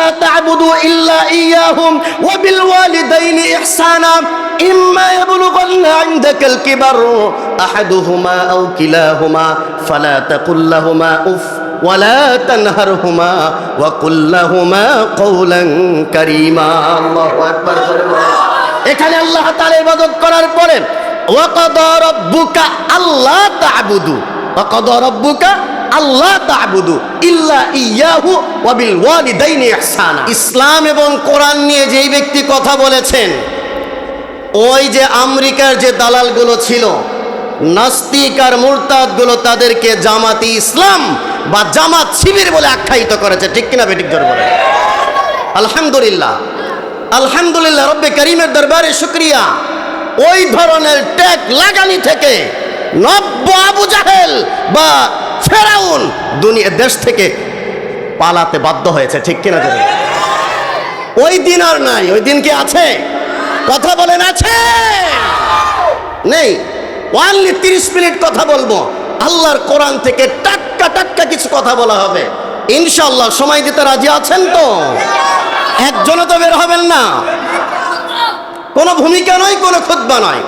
আল্লাহ তা'বুদু ইল্লা ইয়াহুম ওয়া বিল ওয়ালিদাইনি ইহসানা ইম্মা ইয়াবলুগান্না ইনদাকাল কিবার আহাদুহুমা আও কিলাহুমা ফালা তাকুল লাহুমা উফ ولا تنهرهما وقل لهما قولا كريما الله اكبر এখানে আল্লাহ তাআলা ইবাদত করার পরে ওয়াকাদা রাব্বুকা আল্লাহ তা'বুদু ওয়াকাদা রাব্বুকা আল্লাহ তা'বুদু ইল্লা ইয়াহু ওয়া বিল ওয়ালিদাইনি ইহসানা। ইসলাম এবং কোরআন নিয়ে যেই ব্যক্তি কথা বলেছেন, ওই যে আমেরিকার যে দালালগুলো ছিল, নাস্তিক আর মুরতাদগুলো তাদেরকে জামাতি ইসলাম বা জামাত শিবির বলে আখ্যায়িত করেছে। ঠিক কিনা বেটিক জোর বলে আলহামদুলিল্লাহ। আলহামদুলিল্লাহ, রব্বে করিমের দরবারে শুক্রিয়া। ওই ধরনের ট্যাগ লাগানি থেকে নব্য আবু জাহেল বা ফেরাউন দুনিয়া দেশ থেকে পালাতে বাধ্য হয়েছে, ঠিক কিনা জোরে ওই দিন আর নাই, ওই দিন কি আছে? কথা বলেন, আছে। নেই। ওয়ানলি তিরিশ মিনিট কথা বলব। আল্লাহর কোরআন থেকে টাটকা টাটকা কিছু কথা বলা হবে। ইনশাল্লাহ সময় দিতে রাজি আছেন তো? একজনও তো বের হবেন না। কোনো ভূমিকা নয়, কোনো খুদ্া নয়।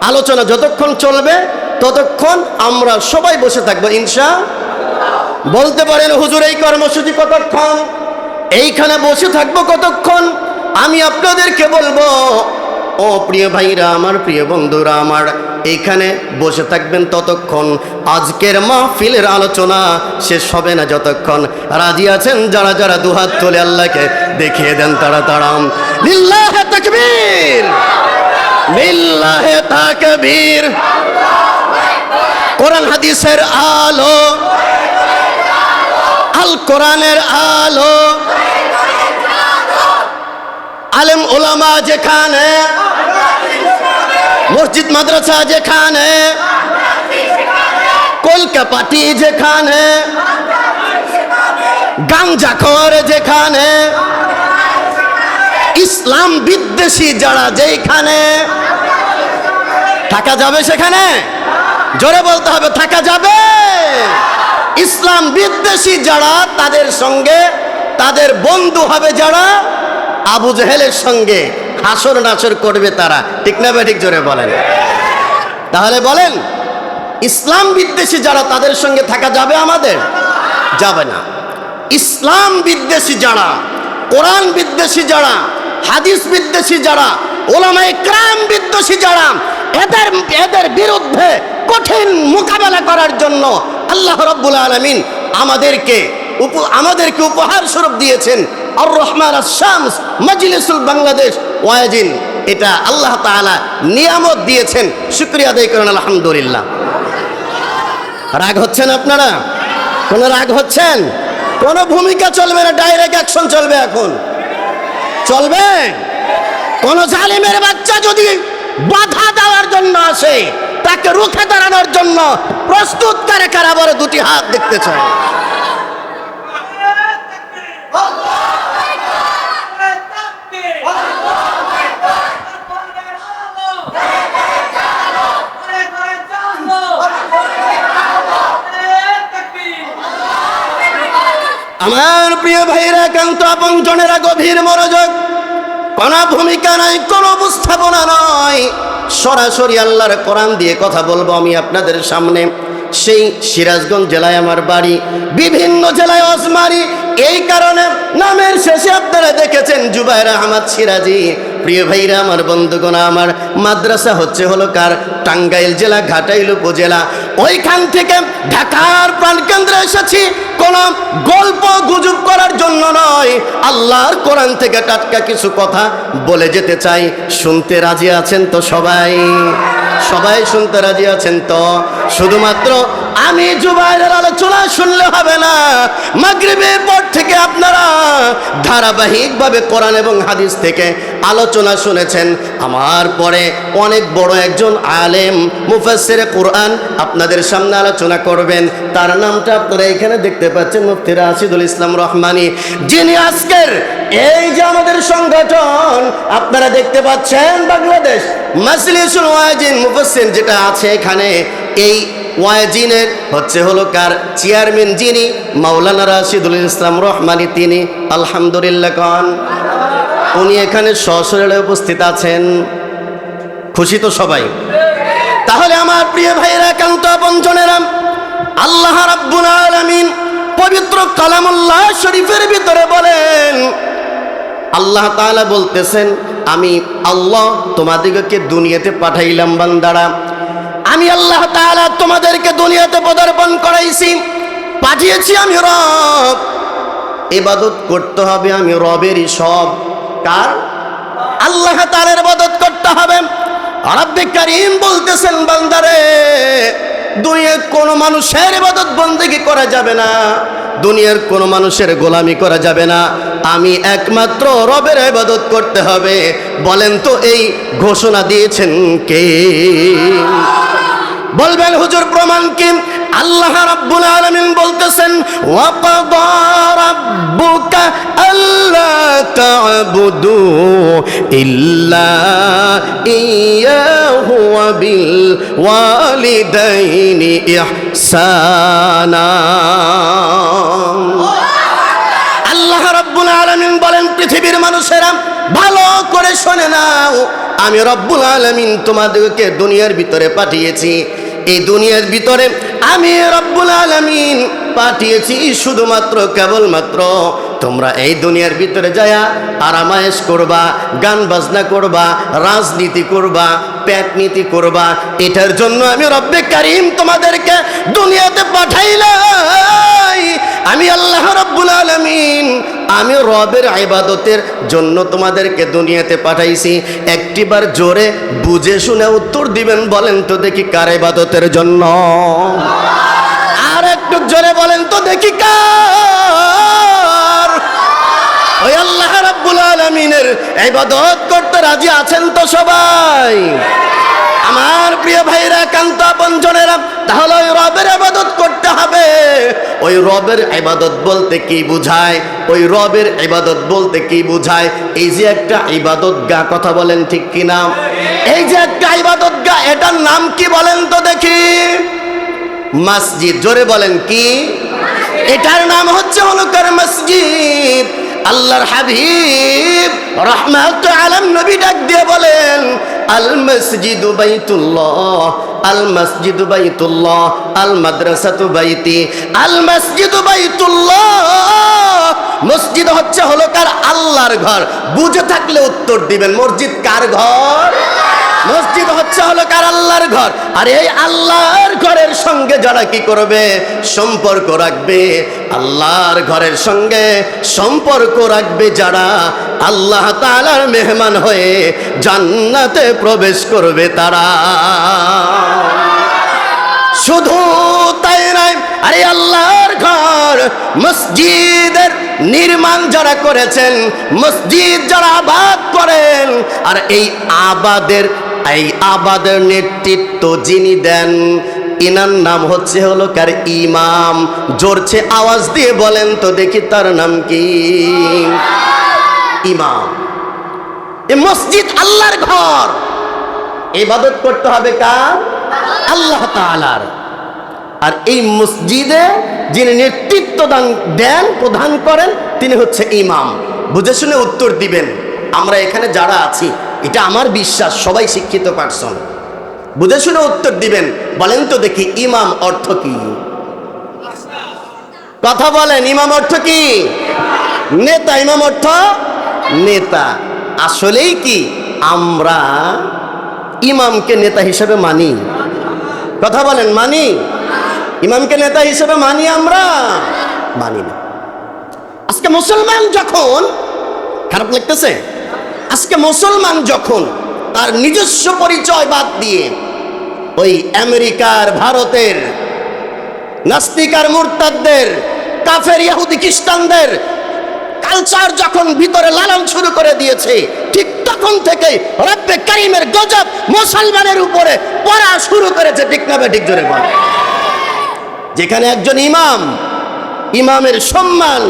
আলোচনা যতক্ষণ চলবে ততক্ষণ আমরা সবাই বসে থাকব, ইনশা বলতে পারেন, হুজুর, এই কর্মসূচি কতক্ষণ? এইখানে বসে থাকব কতক্ষণ? আমি আপনাদেরকে বলব, ও প্রিয় ভাইরা আমার, প্রিয় বন্ধুরা আমার এইখানে বসে থাকবেন ততক্ষণ। আজকের মাহফিলের আলোচনা শেষ হবে না যতক্ষণ। রাজি আছেন? যারা যারা দুহাত তুলে আল্লাহকে দেখিয়ে দেন, তারা লিল্লাহে তাকবীর! কোরআন হাদিসের আলো, আল কোরআনের আলো। আলেম ওলামা যেখানে, মসজিদ, মাদ্রাসা যেখানে কলকাপাটি যেখানে গাঞ্জাখর যেখানে, ইসলাম বিদ্বেষী যারা যেখানে থাকা যাবে সেখানে? জোরে বলতে হবে, থাকা যাবে। ইসলাম বিদ্বেষী যারা, তাদের সঙ্গে তাদের বন্ধু হবে যারা, আবু জেহেলের সঙ্গে হাসর নাসর করবে তারা। ঠিক না ঠিক জোরে বলেন। তাহলে বলেন, ইসলাম বিদ্বেষী যারা, তাদের সঙ্গে থাকা যাবে আমাদের? যাবে না। ইসলাম বিদ্বেষী যারা, কোরআন বিদ্বেষী যারা, হাদিস বিদ্বেষী যারা ওলামা ইকরাম বিদ্বেষী যারা, এদের এদের বিরুদ্ধে কঠিন মোকাবেলা করার জন্য আল্লাহ রব্বুল আলমিন আমাদেরকে আমাদেরকে উপহার স্বরূপ দিয়েছেন। আর রহমান শামস মজলিসুল বাংলাদেশ, ওয়াজিন। এটা আল্লাহ তাআলা নিয়ামত দিয়েছেন। শুক্রিয়া আদায় করেন, আলহামদুলিল্লাহ। রাগ হচ্ছেন আপনারা? কোনো রাগ হচ্ছেন? কোনো ভূমিকা চলবে না ডাইরেক্ট অ্যাকশন চলবে এখন। চলবে? কোন জালিমের বাচ্চা যদি বাধা দেওয়ার জন্য আসে তাকে রুখে দাঁড়ানোর জন্য প্রস্তুত করে কারাবরে দুটি হাত দেখতে চায় আমার প্রিয় ভাইরা একান্ত আপন জনেরা, গভীর মনোযোগ কোনো ভূমিকা নাই, কোনো উপস্থাপনা নয় সরাসরি আল্লাহর কোরআন দিয়ে কথা বলব আমি আপনাদের সামনে। সেই সিরাজগঞ্জ জেলায় আমার বাড়ি, বিভিন্ন জেলায় অসমারি এই কারণে নামের শেষে আপনারা দেখেছেন জুবাইর আহমদ সিরাজি। প্রিয় ভাইরা, আমার বন্ধুগণ, আমার মাদ্রাসা হচ্ছে হলো কার? টাঙ্গাইল জেলা, ঘাটাইল উপজেলা। ওইখান থেকে ঢাকার প্রাণকেন্দ্রে এসেছি। কোন গল্প গুজব করার জন্য নয়। আল্লাহর কোরআন থেকে টাটকা কিছু কথা বলে যেতে চাই। শুনতে রাজি আছেন তো সবাই? সবাই শুনতে রাজি আছেন তো? শুধুমাত্র আমি জুবাইরের আলোচনা শুনলে হবে না। মাগরিবের পর থেকে আপনারা ধারাবাহিকভাবে কোরআন এবং হাদিস থেকে আলোচনা শুনেছেন। আমার পরে অনেক বড় একজন আলেম, মুফাসসির কোরআন আপনাদের সামনে আলোচনা করবেন। তার নামটা আপনারা এখানে দেখতে পাচ্ছেন, মুফতি রাশিদুল ইসলাম রহমানি। যিনি আজকের এই যে আমাদের সংগঠন, আপনারা দেখতে পাচ্ছেন বাংলাদেশ। মাজলিসুল ওয়াজিন মুফাসসির যেটা আছে এখানে, এই ওয়াজিনের হচ্ছে হলো কার চেয়ারম্যান যিনি, মাওলানা রাশিদুল ইসলাম রহমানি তিনি, আলহামদুলিল্লাহ খান উনি এখানে সশরীরে উপস্থিত আছেন। খুশি তো সবাই। তাহলে আমার প্রিয় ভাইয়েরা, একান্ত বঞ্চনেরা, আল্লাহ রাব্বুল আলামিন পবিত্র কালামুল্লাহ শরীফের ভিতরে বলেন, আল্লাহ তাআলা বলতেছেন, আমি আল্লাহ তোমাদেরকে দুনিয়াতে পাঠাইলাম বান্দারা। আমি আল্লাহ তাআলা তোমাদেরকে দুনিয়াতে পদার্পণ করাইছি। পাঠিয়েছি আমি রব। ইবাদত করতে হবে আমি রবেরই সব। কার? আল্লাহ তাআলার ইবাদত করতে হবে। রব্বে কারীম বলতেছেন, বান্দারে, দুনিয়ার কোন মানুষের ইবাদত বন্দেগি করা যাবে না। দুনিয়ার কোন মানুষের গোলামি করা যাবে না। আমি একমাত্র রবের ইবাদত করতে হবে। বলেন তো এই ঘোষণা দিয়েছেন কে? বলবেন, হুজুর, প্রমাণ কি? আল্লাহ রাব্বুল আলামিন বলতেছেন, ওয়াকাদা রাব্বুকা আল্লা তা'বুদু ইল্লা ইয়াহু ওয়া বিল ওয়ালিদাইনি ইহসানা। আল্লাহ রাব্বুল আলামিন বলেন, পৃথিবীর মানুষেরা ভালো করে শোনে নাও। আমি রব্বুল আলামিন তোমাদেরকে দুনিয়ার ভিতরে পাঠিয়েছি। এই দুনিয়ার ভিতরে আমি রব্বুল আলমিন পাঠিয়েছি শুধুমাত্র কেবলমাত্র তোমরা এই দুনিয়ার ভিতরে যায়া আরামায়েশ করবা, গান বাজনা করবা, রাজনীতি করবা পেট নীতি করবা। এটার জন্য আমি রব্বে কারিম তোমাদেরকে দুনিয়াতে পাঠাইলাই। আমি আল্লাহ রব্বুল আলমিন, আমি রবের ইবাদতের জন্য তোমাদেরকে দুনিয়াতে পাঠাইছি। একটিবার জোরে বুঝে শুনে উত্তর দিবেন বলেন তো দেখি কার ইবাদতের জন্য। জোরে বলেন তো দেখি কার? ওই আল্লাহ রাব্বুল করতে রাজি আছেন তো সবাই? আমার প্রিয় ভাইরা কান্ত বঞ্চনেরা তাহলে ওই রবের ইবাদত করতে হবে। ওই রবের ইবাদত বলতে কি বুঝায়? ওই রবের ইবাদত বলতে কি বুঝায়? এই যে একটা ইবাদত গা, কথা বলেন ঠিক কি না এই যে একটা ইবাদত গা, এটার নাম কি বলেন তো দেখি? মসজিদ, জোরে বলেন কি? এটার নাম হচ্ছে হলুকার মসজিদ। আল্লাহর হাবিব রহমাত আলম নবী ডাক দিয়ে বলেন, আল মসজিদু বাইতুল্লাহ, আল মসজিদু বাইতুল্লাহ, আল মাদ্রাসাতু বাইতি, আল মসজিদু বাইতুল্লাহ। মসজিদ হচ্ছে হলো কার? আল্লাহর ঘর। বুঝে থাকলে উত্তর দিবেন। মসজিদ কার ঘর? মসজিদ হচ্ছে হলো কার আল্লাহর ঘর? আর এই আল্লাহর ঘরের সঙ্গে যারা কি করবে? সম্পর্ক রাখবে। আল্লাহর ঘরের সঙ্গে সম্পর্ক রাখবে যারা আল্লাহ তাআলার মেহমান হয়ে জান্নাতে প্রবেশ করবে তারা। শুধু তাই নয়, আরে আল্লাহর ঘর, মসজিদের নির্মাণ যারা করেছেন, মসজিদ যারা আবাদ করেন, আর এই আবাদের এই আবাদের নেতৃত্ব যিনি দেন, ইনার নাম হচ্ছে হলো কার ইমাম। জোরছে আওয়াজ দিয়ে বলেন তো দেখি তার নাম কি? ইমাম। এ মসজিদ আল্লাহর ঘর। ইবাদত করতে হবে কার? আল্লাহ তাআলার। আর এই মসজিদে যিনি নেতৃত্ব দান দেন, প্রদান করেন, তিনি হচ্ছে ইমাম। বুঝে শুনে উত্তর দিবেন। আমরা এখানে যারা আছি এটা আমার বিশ্বাস, সবাই শিক্ষিত পার্সন। বুঝে শুনে উত্তর দিবেন, বলেন তো দেখি ইমাম অর্থ কি? কথা বলেন, ইমাম অর্থ কি? নেতা, ইমাম অর্থ নেতা। আসলেই কি? আমরা ইমামকে নেতা হিসেবে মানি। কথা বলেন, মানি? ইমামকে নেতা হিসেবে মানি আমরা? মানি না। আজকে মুসলমান যখন, খারাপ লাগতেছে? আজকে মুসলমান যখন তার নিজস্ব পরিচয় বাদ দিয়ে ওই আমেরিকার, ভারতের নাস্তিকার মুরতাদদের, কাফের, ইহুদি, খ্রিস্টানদের কালচার যখন ভিতরে লালন শুরু করে দিয়েছে, ঠিক তখন থেকে রব্বে কারিমের গজব মুসলমানের উপরে পড়া শুরু করেছে, ঠিক না ঠিক জোরে যেখানে একজন ইমাম, ইমামের সম্মান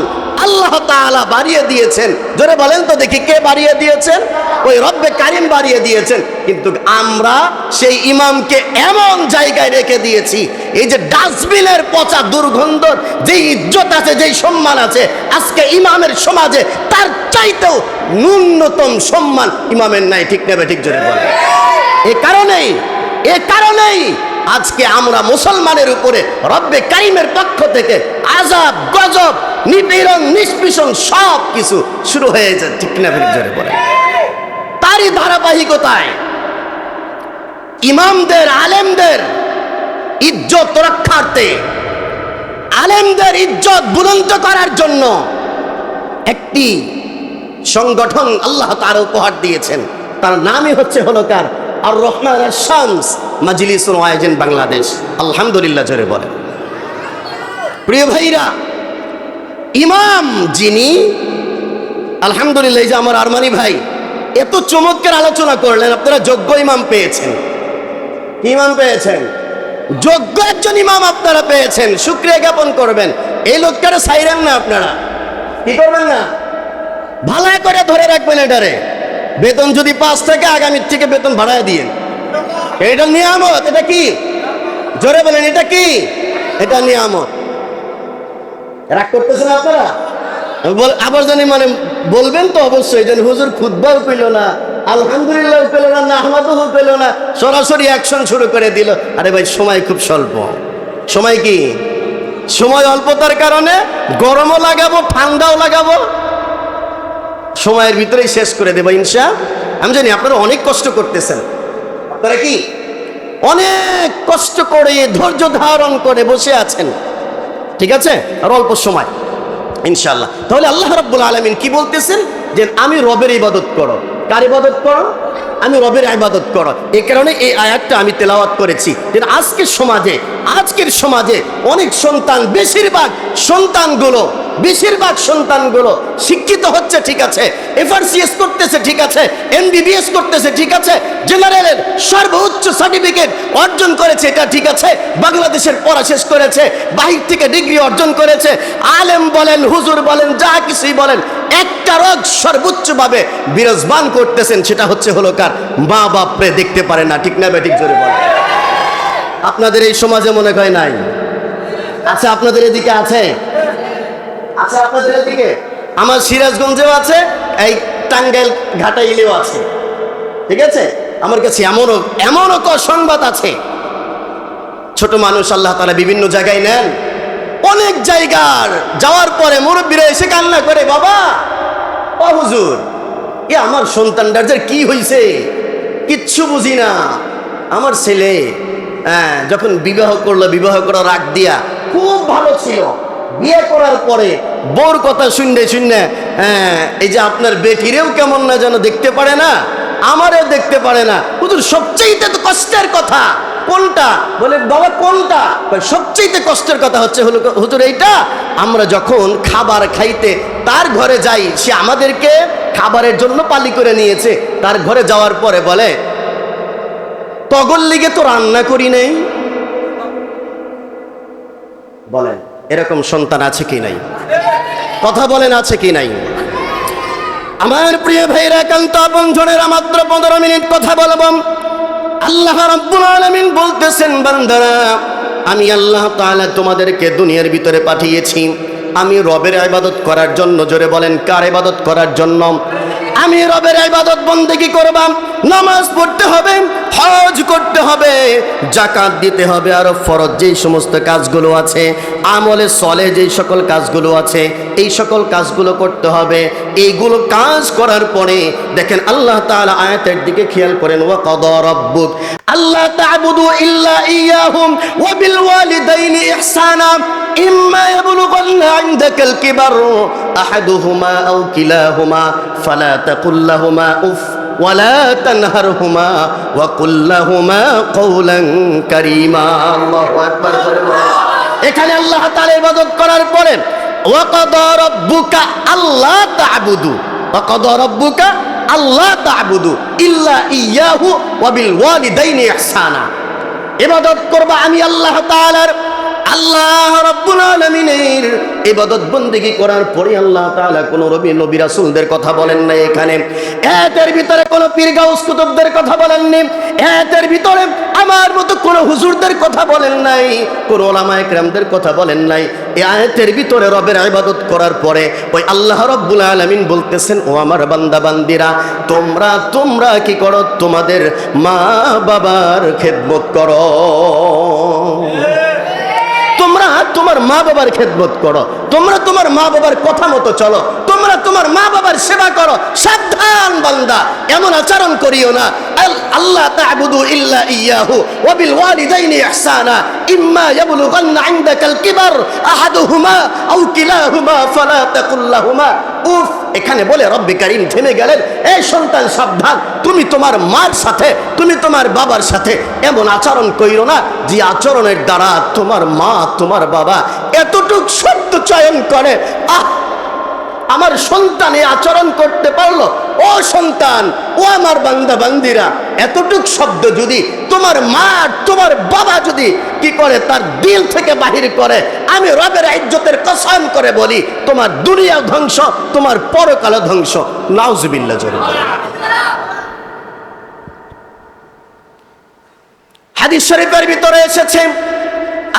আল্লাহ তাআলা বাড়িয়ে দিয়েছেন। জোরে বলেন তো দেখি কে বাড়িয়ে দিয়েছেন? ওই রব্বে কারিম বাড়িয়ে দিয়েছেন। কিন্তু আমরা সেই ইমামকে এমন জায়গায় রেখে দিয়েছি, এই যে ডাস্টবিনের পচা দুর্গন্ধর যে ইজ্জত আছে যেই সম্মান আছে, আজকে ইমামের সমাজে তার চাইতেও ন্যূনতম সম্মান ইমামের নাই। ঠিক নেবে, ঠিক জোরে বলে এ কারণেই এ কারণেই আজকে আমরা মুসলমানের উপরে রব্বে কাইমের পক্ষ থেকে আজাব গজব, নিপীড়ন, নিষ্পীষণ সব কিছু শুরু হয়ে যায় ঠিক জোরে বলে তারই ধারাবাহিকতায় ইমামদের, আলেমদের ইজ্জত রক্ষার্থে, আলেমদের ইজ্জত বুলন্ত করার জন্য একটি সংগঠন আল্লাহ তার উপহার দিয়েছেন। তার নামই হচ্ছে হলো কার? আর রহমান শামস মাজলিস ওয়াইজেন বাংলাদেশ। আলহামদুলিল্লাহ জোরে বলেন। প্রিয় ভাইরা, ইমাম যিনি, আলহামদুলিল্লাহ যে আমার আরমানি ভাই, এত চমৎকার আলোচনা করলেন, আপনারা যোগ্য ইমাম পেয়েছেন। ইমাম পেয়েছেন? যোগ্য একজন ইমাম আপনারা পেয়েছেন, শুক্রিয়া জ্ঞাপন করবেন। এই লোকটারে সাইরেন না আপনারা। কি করবেন না? ভালো করে ধরে রাখবেন এটারে। বেতন যদি পাঁচ থেকে আগামীর থেকে বেতন বাড়ায় দিয়ে এটা নিয়ামত, এটা কি? জোরে বলেন, এটা কি? এটা নিয়ামত। রাগ করতেছেন আপনারা? আবার জানি মানে বলবেন তো অবশ্যই যেন হুজুর খুদ্বাও পেল না আলহামদুলিল্লাহ পেল না নাহমাদও পেল না, সরাসরি অ্যাকশন শুরু করে দিল। আরে ভাই, সময় খুব স্বল্প। সময় কি? সময় অল্পতার কারণে গরমও লাগাবো, ঠান্ডাও লাগাবো। সময়ের ভিতরেই শেষ করে দেবো, ইনশা। আমি জানি আপনারা অনেক কষ্ট করতেছেন। আপনারা কি? অনেক কষ্ট করে, ধৈর্য ধারণ করে বসে আছেন। ঠিক আছে? আর অল্প সময়। ইনশাল্লাহ তাহলে আল্লাহ রব্বুল আলমিন কি বলতেছেন? যে, আমি রবের ইবাদত করো। কার ইবাদত করো? আমি রবের ইবাদত করো। এই কারণে এই আয়াতটা আমি তেলাওয়াত করেছি যে আজকের সমাজে আজকের সমাজে অনেক সন্তান, বেশিরভাগ সন্তানগুলো বেশিরভাগ সন্তানগুলো শিক্ষিত হচ্ছে, ঠিক আছে। এফআরসিএস করতেছে, ঠিক আছে। এমবিবিএস করতেছে, ঠিক আছে। জেনারেলের সর্বোচ্চ সার্টিফিকেট অর্জন করেছে, এটা ঠিক আছে। বাংলাদেশের পড়া শেষ করেছে, বাহির থেকে ডিগ্রি অর্জন করেছে। আলেম বলেন, হুজুর বলেন, যা কিছুই বলেন, একটা রোগ সর্বোচ্চভাবে বিরাজমান করতেছেন, সেটা হচ্ছে হলো কার? মা বাপরে দেখতে পারে না, ঠিক না বেঠিক জোরে বলে। আপনাদের এই সমাজে মনে হয় নাই? আচ্ছা আপনাদের এদিকে আছে? আছে আপনাদের এদিকে? আমার সিরাজগঞ্জেও আছে, এই টাঙ্গাইল ঘাটাইলেও আছে। ঠিক আছে? আমার কাছে এমনও এমনও সংবাদ আছে। ছোট মানুষ আল্লাহ তারা বিভিন্ন জায়গায় নেন। অনেক জায়গার যাওয়ার পরে মুরব্বীরা এসে কান্না করে, বাবা হুজুর এ, আমার সন্তানটার যে কি হইছে? কিচ্ছু বুঝি না। আমার ছেলে হ্যাঁ যখন বিবাহ করল, বিবাহ করার রাগ দিয়া খুব ভালো ছিল। বিয়ে করার পরে বোর কথা শুনলে শুনলে হ্যাঁ এই যে আপনার বেটিরেও কেমন না যেন দেখতে পারে না? আমারও দেখতে পারে না। হুজুর সবচেয়ে তো কষ্টের কথা। কোনটা? বলে, বাবা, কোনটা? সবচেয়ে কষ্টের কথা হচ্ছে হলো, হুজুর, এইটা, আমরা যখন খাবার খাইতে তার ঘরে যাই, সে আমাদেরকে খাবারের জন্য পালি করে নিয়েছে। তার ঘরে যাওয়ার পরে বলে তগর লিগে তো রান্না করি নেই? বলেন, এরকম সন্তান আছে কি নাই? কথা বলেন, আছে কি নাই? আমার প্রিয় ভাইরা একান্ত বন্ধনেরা মাত্র পনেরো মিনিট কথা বলব। আল্লাহ রব্বুল আলামিন বলতেছেন, বান্দারা, আমি আল্লাহ তাআলা তোমাদেরকে দুনিয়ার ভিতরে পাঠিয়েছি। আমি রবের ইবাদত করার জন্য, জোরে বলেন, কার ইবাদত করার জন্য? আমি রবের ইবাদত বন্দেগী করবাম। নামাজ পড়তে হবে, হজ করতে হবে জাকাত দিতে হবে, আর ফরজ যেই সমস্ত কাজগুলো আছে, আমলে সলে যেই সকল কাজগুলো আছে, এই সকল কাজগুলো করতে হবে। এইগুলো কাজ করার পরে দেখেন আল্লাহ তাআলা আয়াতের দিকে খেয়াল করেন, ওয়া কাদা রাব্বুক আল্লাহ তা'বুদু ইল্লা ইয়াহুম, ওয়া বিল ওয়ালিদাইনি ইহসানা, ইম্মা ইয়াবলুগান্না ইনদাকাল কিবার আহাদুহুমা আও কিলাহুমা, ফালা তাকুল লাহুমা উফ। ওয়ালা তানহারহুমা ওয়া কুল্লাহুমা কওলান কারীমা। আল্লাহু আকবার এখানে আল্লাহ তাআলা ইবাদত করার পরে ওয়া কাদা রাব্বুকা আল্লাহ তা'বুদু। ওয়া কাদা রাব্বুকা আল্লাহ তা'বুদু ইল্লা ইয়াহু ওয়া বিল ওয়ালিদাইনি ইহসানা। ইবাদত করবা আমি আল্লাহ তাআলার আল্লাহ রাব্বুল আলামিনের ইবাদত বন্দেগি করার পরে আল্লাহ তাআলা কোন রবি, নবী, রাসূলদের কথা বলেন নাই এখানে। এতের ভিতরে কোন পীর কুতুবদের কথা বলেননি এতের ভিতরে আমার মতো কোন হুজুরদের কথা বলেন নাই। কোন ওলামা একরামদের কথা বলেন নাই। এই আয়াতের ভিতরে রবের ইবাদত করার পরে ওই আল্লাহ রাব্বুল আলামিন বলতেছেন, ও আমার বান্দা বান্দিরা তোমরা তোমরা কি করো? তোমাদের মা বাবার খেদমত করো। তোমরা তোমার মা বাবার খেদমত করো। তোমরা তোমার মা বাবার কথা মতো চলো। তোমরা তোমার মা বাবার সেবা করো। সাবধান বান্দা, এমন আচরণ করিও না। আল- আল্লাহ তা'বুদু ইল্লা ইয়াহু ওয়া বিল ওয়ালিদাইনি ইহসানা। ইম্মা ইয়াবলুগান্না ইনদাকাল কিবার আহাদুহুমা আও কিলাহুমা ফালা তাকুল লাহুমা। উফ, এখানে বলে রব্বে কারিম থেমে গেলেন, এই সন্তান, সাবধান, তুমি তোমার মার সাথে, তুমি তোমার বাবার সাথে এমন আচরণ কইর না যে আচরণের দ্বারা তোমার মা, তোমার বাবা এতটুক সত্য চয়ন করে। আহ আমার সন্তান এই আচরণ করতে পারল ও সন্তান, ও আমার বান্দা বান্দিরা, এতটুক শব্দ যদি তোমার মা তোমার বাবা যদি কি করে তার দিল থেকে বাহির করে, আমি রবের ইজ্জতের কসম করে বলি, তোমার দুনিয়া ধ্বংস, তোমার পরকাল ধ্বংস নাউজুবিল্লাহ, জোরে বলে। হাদিস শরীফের ভিতরে এসেছে,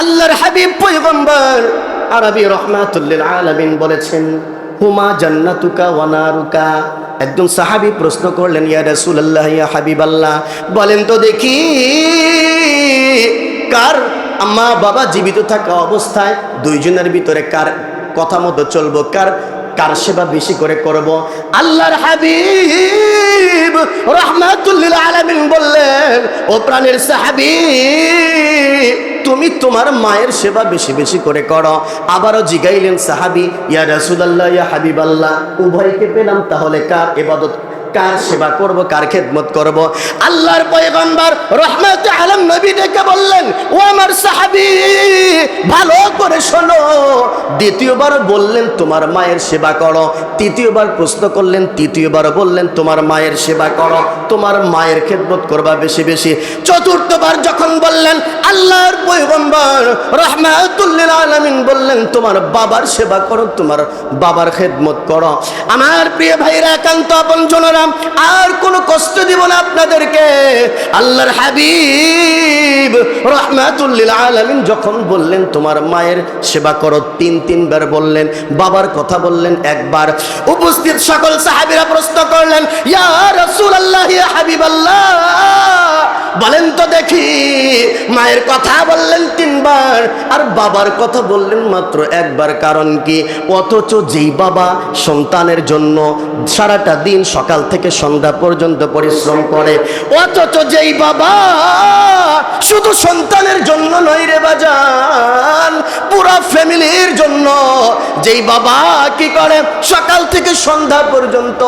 আল্লাহর হাবিব পয়গম্বর আরবি রহমাতুল্লিল আলামিন বলেছেন হুমা জান্নাতুকা ওয়া নারুকা। একজন সাহাবী প্রশ্ন করলেন, ইয়া রাসূলুল্লাহ, ইয়া হাবিবাল্লাহ। বলেন তো দেখি, কার মা বাবা জীবিত থাকা অবস্থায় দুইজনের ভিতরে কার কথা মতো চলবো, কার কার সেবা বেশি করে করব? আল্লাহর হাবিব রহমাতুল্লিল আলামিন বললেন, ও প্রাণের সাহাবী তুমি তোমার মায়ের সেবা বেশি বেশি করে করো। আবারও জিগাইলেন সাহাবি, ইয়া রাসূলুল্লাহ, ইয়া হাবিবাল্লাহ। উভয়কে পেলাম তাহলে কার ইবাদত কার সেবা করব, কার খেদমত করব? আল্লাহর পয়গম্বর রহমত আলম নবী ডেকে বললেন, ও আমার সাহাবী, ভালো করে শোনো। দ্বিতীয়বার বললেন, তোমার মায়ের সেবা করো। তৃতীয়বার প্রশ্ন করলেন, তৃতীয়বার বললেন, তোমার মায়ের সেবা করো। তোমার মায়ের খেদমত করবা বেশি বেশি। চতুর্থবার যখন বললেন, আল্লাহর পয়গম্বর রহমাতুল্লিল আলামিন বললেন, তোমার বাবার সেবা করো, তোমার বাবার খেদমত করো। আমার প্রিয় ভাইরা, একান্ত আপন জনরা আর কোনো কষ্ট দিব না আপনাদেরকে। আল্লাহর হাবিব। রহমাতুল্লিল আলামিন যখন বললেন, তোমার মায়ের সেবা করো, তিন তিনবার বললেন, বাবার কথা বললেন একবার। উপস্থিত সকল সাহাবীরা প্রশ্ন করলেন, ইয়া রাসূলুল্লাহ, ইয়া হাবিবাল্লাহ। বলেন তো দেখি, মায়ের কথা বললেন তিনবার, আর বাবার কথা বললেন মাত্র একবার। কারণ কি? অথচ যেই বাবা সন্তানের জন্য সারাটা দিন সকাল থেকে সন্ধ্যা পর্যন্ত পরিশ্রম করে, অথচ যেই বাবা শুধু সন্তানের জন্য নয় রে বাজান, পুরা ফ্যামিলির জন্য। যেই বাবা কি করে? সকাল থেকে সন্ধ্যা পর্যন্ত,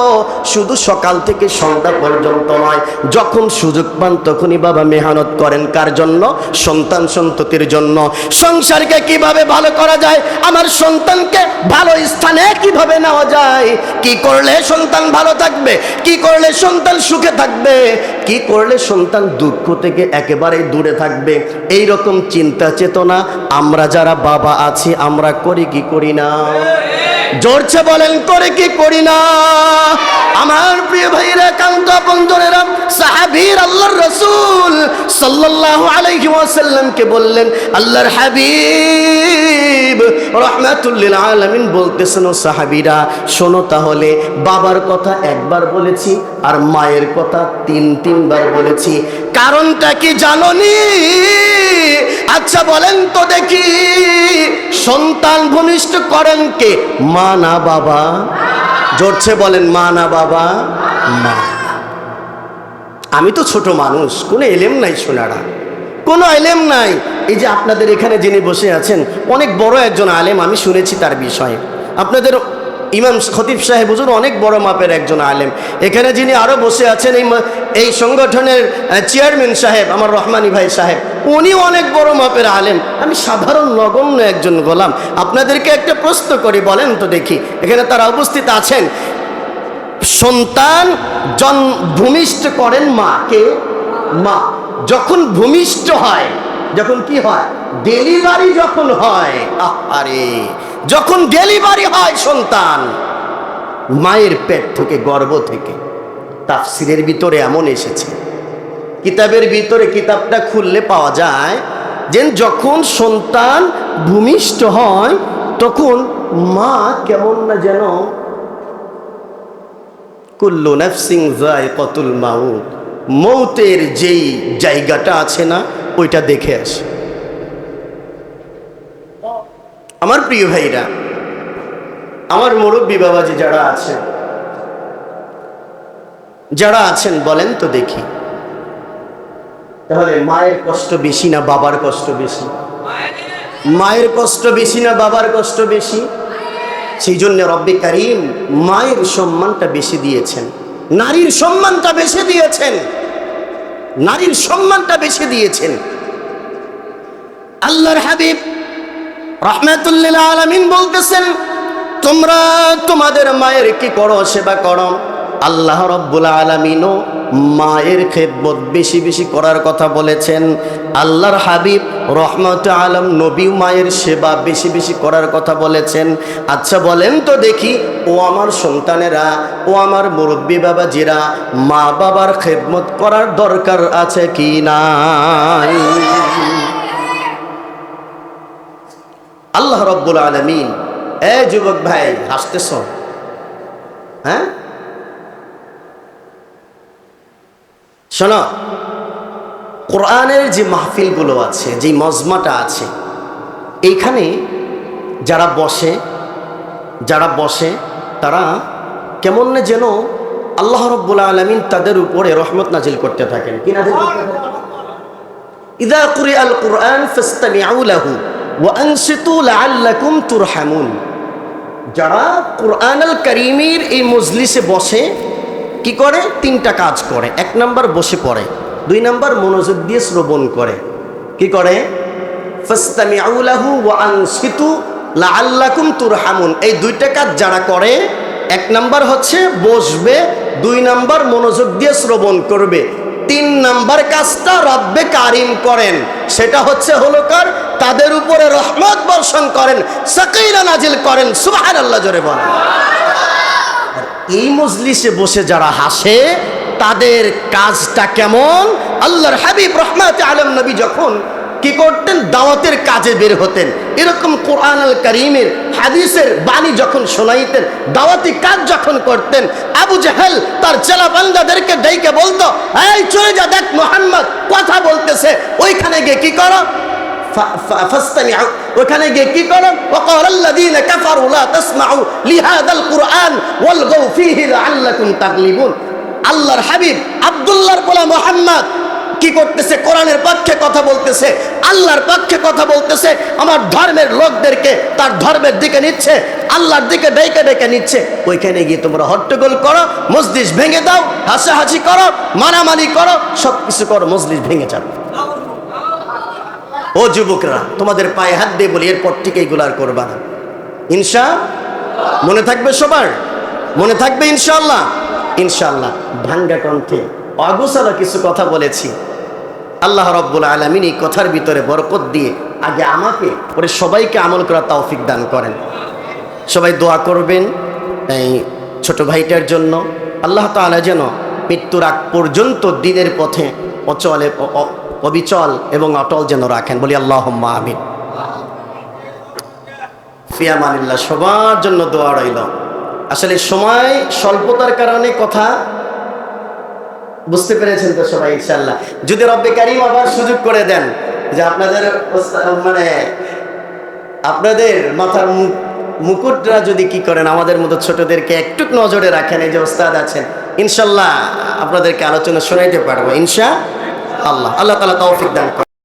শুধু সকাল থেকে সন্ধ্যা পর্যন্ত নয়, যখন সুযোগ পান তখনই বাবা মেহনত করেন। কার জন্য? সন্তান সন্ততির জন্য। সংসারকে কীভাবে ভালো করা যায়? আমার সন্তানকে ভালো স্থানে কীভাবে নেওয়া যায়? কি করলে সন্তান ভালো থাকবে? কি করলে সন্তান সুখে থাকবে? কি করলে সন্তান দুঃখ থেকে একেবারে দূরে থাকবে? এই রকম চিন্তা চেতনা আমরা যারা বাবা আছি, আমরা করি কি করি না? জোরছে বলেন, করে কি করি না? আমার প্রিয় ভাইরা কান্ত বন্ধুরেরা সাহাবীর আল্লাহর রাসূল সাল্লাল্লাহু আলাইহি ওয়াসাল্লামকে বললেন, আল্লাহর হাবিব রহমাতুল্লিল আলামিন বলতেছেন, ও সাহাবীরা, শোনো তাহলে, বাবার কথা একবার বলেছি আর মায়ের কথা তিন তিনবার বলেছি। কারণটা কি জাননি? আচ্ছা বলেন তো দেখি, সন্তান ভূমিষ্ঠ করেন কে? মা না বাবা? জোরছে বলেন, মা না বাবা? মা। আমি তো ছোট মানুষ, কোনো এলেম নাই সোনারা। কোনো এলেম নাই। এই যে আপনাদের এখানে যিনি বসে আছেন, অনেক বড় একজন আলেম, আমি শুনেছি তার বিষয়ে। আপনাদের ইমাম খতিব সাহেব হুজুর অনেক বড় মাপের একজন আলেম। এখানে যিনি আরও বসে আছেন, এই এই সংগঠনের চেয়ারম্যান সাহেব, আমার রহমানি ভাই সাহেব, উনি অনেক বড় মাপের আলেম। আমি সাধারণ নগণ্য একজন গোলাম। আপনাদেরকে একটা প্রশ্ন করি, বলেন তো দেখি। এখানে তারা উপস্থিত আছেন। সন্তান জন ভূমিষ্ঠ করেন মাকে, মা। যখন ভূমিষ্ঠ হয়, যখন কি হয়? ডেলিভারি যখন হয় আহ আরে যখন ডেলিভারি হয় সন্তান, মায়ের পেট থেকে, গর্ভ থেকে, তাফসিরের ভিতরে এমন এসেছে। কিতাবের ভিতরে কিতাবটা খুললে পাওয়া যায় যে যখন সন্তান ভূমিষ্ঠ হয়, তখন মা কেমন না যেন, কুল্লু নাফসিং যায় কতুল মাউত, মৌতের যেই জায়গাটা আছে না, ওইটা দেখে আসে। আমার প্রিয় ভাইরা, আমার মুরব্বী বাবাজি যারা আছেন যারা আছেন বলেন তো দেখি। তাহলে মায়ের কষ্ট বেশি না বাবার কষ্ট বেশি? মায়ের কষ্ট বেশি না বাবার কষ্ট বেশি? সেই জন্য রব্বে কারিম মায়ের সম্মানটা বেশি দিয়েছেন। নারীর সম্মানটা বেশি দিয়েছেন। নারীর সম্মানটা বেশি দিয়েছেন। আল্লাহর হাবিব রহমাতুল্লিল আলামিন বলতেছেন, তোমরা তোমাদের মায়ের কি করো, সেবা করো? আল্লাহ রব্বুল আলমিনও মায়ের খেদমত বেশি বেশি করার কথা বলেছেন। আল্লাহর হাবিব রহমত আলম নবী মায়ের সেবা বেশি বেশি করার কথা বলেছেন। আচ্ছা বলেন তো দেখি, ও আমার সন্তানেরা, ও আমার মুরব্বী বাবাজিরা মা বাবার খেদমত করার দরকার আছে কি নাই? আল্লাহ রব্বুল আলমিন। এ যুবক ভাই হাসতেছ? হ্যাঁ? শোনো কোরআনের যে মাহফিলগুলো আছে যে মজমাটা আছে এইখানে যারা বসে যারা বসে তারা কেমন না যেন আল্লাহ রব্বুল আলমিন তাদের উপরে রহমত নাজিল করতে থাকেন। কি থাকেন? ইদা কুরি আল কোরআন ফেস্তানি লাহু। লাআল্লাকুম তুরহামুন। যারা কোরআন আল করিমের এই মজলিসে বসে, কি করে? তিনটা কাজ করে। এক নাম্বার বসে পড়ে। দুই নাম্বার মনোযোগ দিয়ে শ্রবণ করে। কি করে? তুরহামুন। এই দুইটা কাজ যারা করে, এক নাম্বার হচ্ছে বসবে, দুই নাম্বার মনোযোগ দিয়ে শ্রবণ করবে। তিন নাম্বার কাজটা রব্বে কারিম করেন। সেটা হচ্ছে হলো কার? তাদের উপরে রহমত বর্ষণ করেন, সাকিরা নাজিল করেন সুবাহ আল্লাহ জোরে বলেন। এই মজলিসে বসে যারা হাসে, তাদের কাজটা কেমন? আল্লাহর হাবিব রহমাত আলম নবী যখন কি করতেন? দাওয়াতের কাজে বের হতেন। এরকম কোরআন আল করিমের হাদিসের বাণী যখন শোনাইতেন, দাওয়াতি কাজ যখন করতেন, আবু জাহেল তার চেলা বান্দাদেরকে ডেকে বলতো, এই, চলে যা, দেখ মোহাম্মদ কথা বলতেছে। ওইখানে গিয়ে কি করো? ওখানে গিয়ে কি করো? ওকাল্লাযীনা কাফারু লা তাসমাউ লিহাদাল কুরআন ওয়ালগাউ ফীহি লাআল্লাকুম তাগলিবুন। আল্লাহর হাবিব আব্দুল্লাহর বলা মোহাম্মদ কি করতেছে? কোরআনের পক্ষে কথা বলতেছে, আল্লাহর পক্ষে কথা বলতেছে, আমার ধর্মের লোকদেরকে তার ধর্মের দিকে নিচ্ছে, আল্লাহর দিকে ডেকে ডেকে নিচ্ছে। ওইখানে গিয়ে তোমরা হট্টগোল করো, মসজিদ ভেঙে দাও, হাসাহাসি করো, মারামারি করো সব কিছু করো, মসজিদ ভেঙে যাবে। ও যুবকরা, তোমাদের পায়ে হাত দিয়ে বলি, এরপর থেকে এগুলো আর করবা না। ইনশা, মনে থাকবে সবার? মনে থাকবে ইনশাল্লাহ ইনশাল্লাহ ভাঙ্গা কণ্ঠে অগোছালো কিছু কথা বলেছি। আল্লাহ রব্বুল আলমিন এই কথার ভিতরে বরকত দিয়ে আগে আমাকে, পরে সবাইকে আমল করার তৌফিক দান করেন। সবাই দোয়া করবেন এই ছোট ভাইটার জন্য। আল্লাহ তাআলা যেন মৃত্যুর আগ পর্যন্ত দিনের পথে অচলে অবিচল এবং অটল যেন রাখেন। বলি আল্লাহ আমিন। ফিয়ামানিল্লাহ সবার জন্য দোয়া রইল। আসলে সময় স্বল্পতার কারণে কথা বুঝতে পেরেছেন তো সবাই ইনশাল্লাহ যদি রব্বে কারিম আবার সুযোগ করে দেন যে আপনাদের মানে আপনাদের মাথার মুখ মুকুটরা যদি কি করেন, আমাদের মতো ছোটদেরকে একটু নজরে রাখেন, এই যে ওস্তাদ আছেন ইনশাল্লাহ আপনাদেরকে আলোচনা শোনাইতে পারব, ইনশা আল্লাহ। আল্লাহ তালা তৌফিক দান